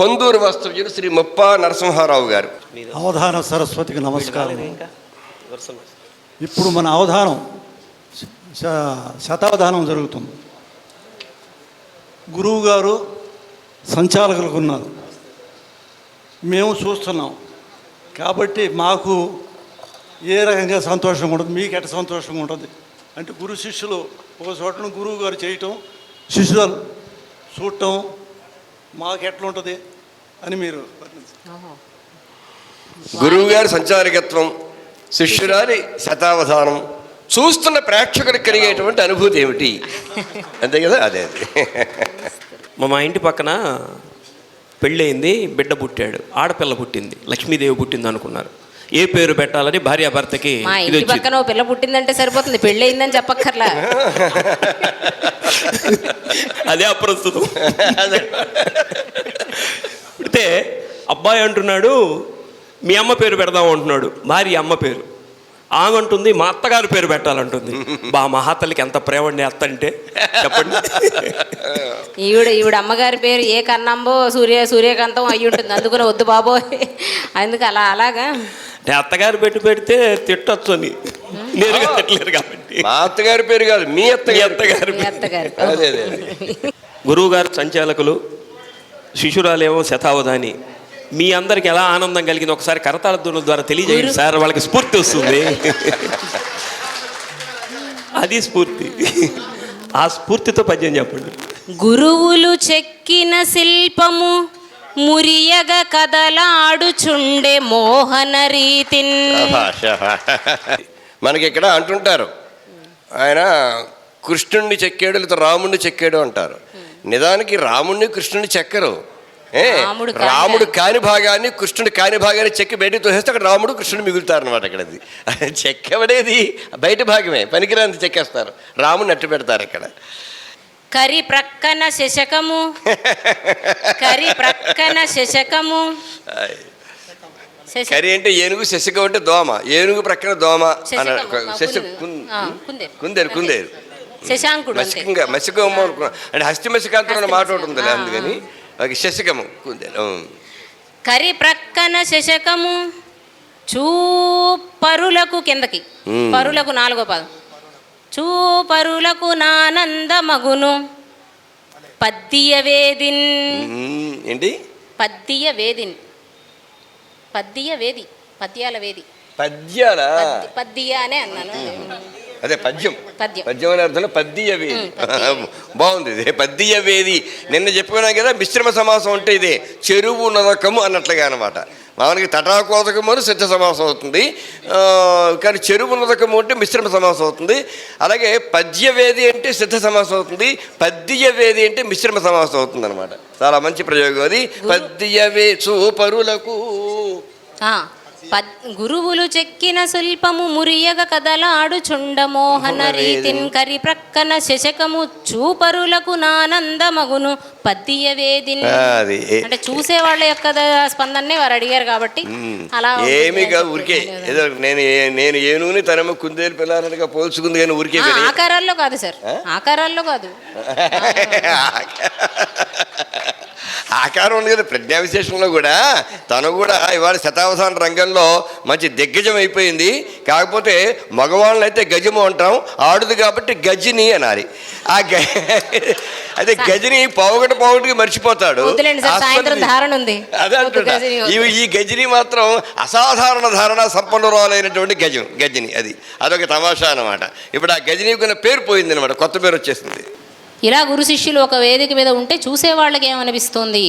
పొందూరు వాస్తవ్యులు శ్రీ ముప్పా నరసింహారావు గారు. అవధాన సరస్వతికి నమస్కారం. ఇప్పుడు మన అవధానం శతావధానం జరుగుతుంది. గురువు గారు సంచాలకులకు ఉన్నారు. మేము చూస్తున్నాం. కాబట్టి మాకు ఏ రకంగా సంతోషంగా ఉంటుంది మీకు ఎట్ట సంతోషంగా ఉంటుంది? అంటే గురు శిష్యులు ఒక చోటను గురువు గారు చేయటం శిష్యులు చూడటం మాకు ఎట్లా ఉంటుంది అని మీరు వర్ణించండి. గురువు గారి సంచారకత్వం శిష్యురాలి శతావధానం చూస్తున్న ప్రేక్షకులకు కలిగేటువంటి అనుభూతి ఏమిటి? అంతే కదా? అదే అదే. మా మా ఇంటి పక్కన పెళ్ళయింది బిడ్డ పుట్టాడు ఆడపిల్ల పుట్టింది లక్ష్మీదేవి పుట్టింది అనుకున్నారు ఏ పేరు పెట్టాలని భార్యాభర్తకి మా ఇది ఇంటి వచ్చింది. పక్కన ఓ పిల్ల పుట్టిందంటే సరిపోతుంది. పెళ్ళి అయిందని చెప్పక్కర్లా. అదే అప్రస్తుతం. పుడితే అబ్బాయి అంటున్నాడు మీ అమ్మ పేరు పెడదాం అంటున్నాడు. భార్య అమ్మ పేరు. ఆమె అంటుంది మా అత్తగారు పేరు పెట్టాలంటుంది. బా మా అత్తలకి ఎంత ప్రేమ అండి అత్త అంటే. చెప్పండి. ఈవిడ ఈవిడ అమ్మగారి పేరు ఏ కన్నంబో సూర్య సూర్యకాంతం అయి ఉంటుంది అందుకని వద్దు బాబోయ్. అందుకు అలా అలాగా? అంటే అత్తగారు పెట్టి పెడితే తిట్టొచ్చు అని. నేరుగా తిట్టలేరు కాబట్టి. మా అత్తగారి పేరు కాదు మీ అత్తగారి అత్తగారు మీ అత్తగారు అదే అదే అదే. గురువు గారు సంచాలకులు శిశురాలేమో శతావధాని. మీ అందరికి ఎలా ఆనందం కలిగింది? ఒకసారి కరతాళ ధ్వనుల ద్వారా తెలియజేయండి సార్ వాళ్ళకి స్ఫూర్తి వస్తుంది. అది స్ఫూర్తి. ఆ స్ఫూర్తితో పద్యం చెప్పండి. గురువులు చెక్కిన శిల్పము మురియగ కదలాడుచుండే మోహన రీతిన్ శభాష్. మనకి ఇక్కడ అంటుంటారు. ఆయన కృష్ణుణ్ణి చెక్కాడు లేదా రాముణ్ణి చెక్కాడు అంటారు. నిజానికి రాముణ్ణి కృష్ణుని చెక్కరు. ఏ? రాముడు కాని- భాగాన్ని కృష్ణుడు కాని భాగాన్ని చెక్కి బయటకు తోసేస్తే అక్కడ రాముడు కృష్ణుడు మిగులుతారు అనమాట అక్కడ అది చెక్కబడేది బయట భాగమే పనికిరాంది చెక్కేస్తారు. రాముడిని అట్టు పెడతారు ఇక్కడ. కరి ప్రక్కన శశకము. కరి ప్రక్కన శశకము. శశ- కరి అంటే ఏనుగు శశికం అంటే దోమ. ఏనుగు ప్రక్కన దోమ శశ. కుందేరు కుందేరు శశాంకుడు మసికంగా మసికము అనుకున్నా. అంటే హస్తి మసికాంతం అనే మాట ఒకటి ఉందిలే ఆ, అందుకని. అది శశకము కుందేలు. ఉం. కరి ప్రక్కన శశకము. చూపరులకు కిందకి. మ్మ్. పరులకు నాలుగో పదం. చూపరులకు నానందమగును. పద్దియ వేదిన్. ఏంటి? పద్దియ వేదిన్. పద్దియ వేది. పద్యాల వేది. పద్యాల? పద్దియ అనే అన్నాను. అదే పద్యం. పద్యం. పద్యం అనే అర్థంలో పద్య వేది. బాగుంది ఇదే. పద్య వేది. నిన్న చెప్పుకున్నాం కదా మిశ్రమ సమాసం అంటే ఇదే చెరువు నరకము అన్నట్లుగా అనమాట మామూలుగా తటాకోదకము అని సిద్ధ సమాసం అవుతుంది. కానీ చెరువు నరకము అంటే మిశ్రమ సమాసం అవుతుంది. అలాగే పద్య వేది అంటే సిద్ధ సమాసం అవుతుంది. పద్య వేది అంటే మిశ్రమ సమాసం అవుతుంది అనమాట చాలా మంచి ప్రయోగం అది. పద్య వే చూపరులకు ఆ, పద్ గురువులు చెక్కిన శిల్పము మురియగ కదలాడుచుండ మోహన రీతిన్ కరి ప్రక్కన శశకము చూపరులకు నానందమగును పద్దియ వేదిన్. ఏ- అంటే చూసే వాళ్ళ యొక్క స్పందననే వారు అడిగారు కాబట్టి అలా ఉంటుంది ఏమి అని కాదు ఊరికే. ఏదో నేను ఏ- నేను ఏనుగుని తనమ్మ కుందేలు పిల్లనట్టుగా పోల్చుకుంది కానీ ఊరికే ఆకారాల్లో కాదు సార్. ఆకారాల్లో కాదు. ఆకారం ఉంది కదా ప్రజ్ఞా విశేషంలో కూడా. తను కూడా ఇవాళ శతావధాన రంగంలో మంచి దిగ్గజం అయిపోయింది. కాకపోతే మగవాళ్ళని అయితే గజము అంటాం ఆడుది కాబట్టి గజిని అనాలి. ఆ గ అయితే గజిని పోగొట పోగొట్టుకి మర్చిపోతాడు. అదే అంటున్నా. ఈ గజిని మాత్రం అసాధారణ ధారణ సంపన్నురాలైనటువంటి గజం గజిని అది. అదొక తమాషా అన్నమాట. ఇప్పుడు ఆ గజిని కొన్న పేరు పోయింది అనమాట కొత్త పేరు వచ్చేసింది. ఇలా గురు శిష్యులు ఒక వేదిక మీద ఉంటే చూసేవాళ్ళకి ఏమనిపిస్తుంది?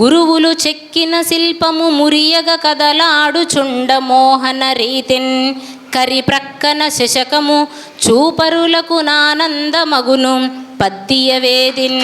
గురువులు చెక్కిన శిల్పము మురియగ కదలాడుచుండ మోహన రీతిన్ కరి ప్రక్కన శశకము చూపరులకు నానందమగును పద్దియ వేదిన్.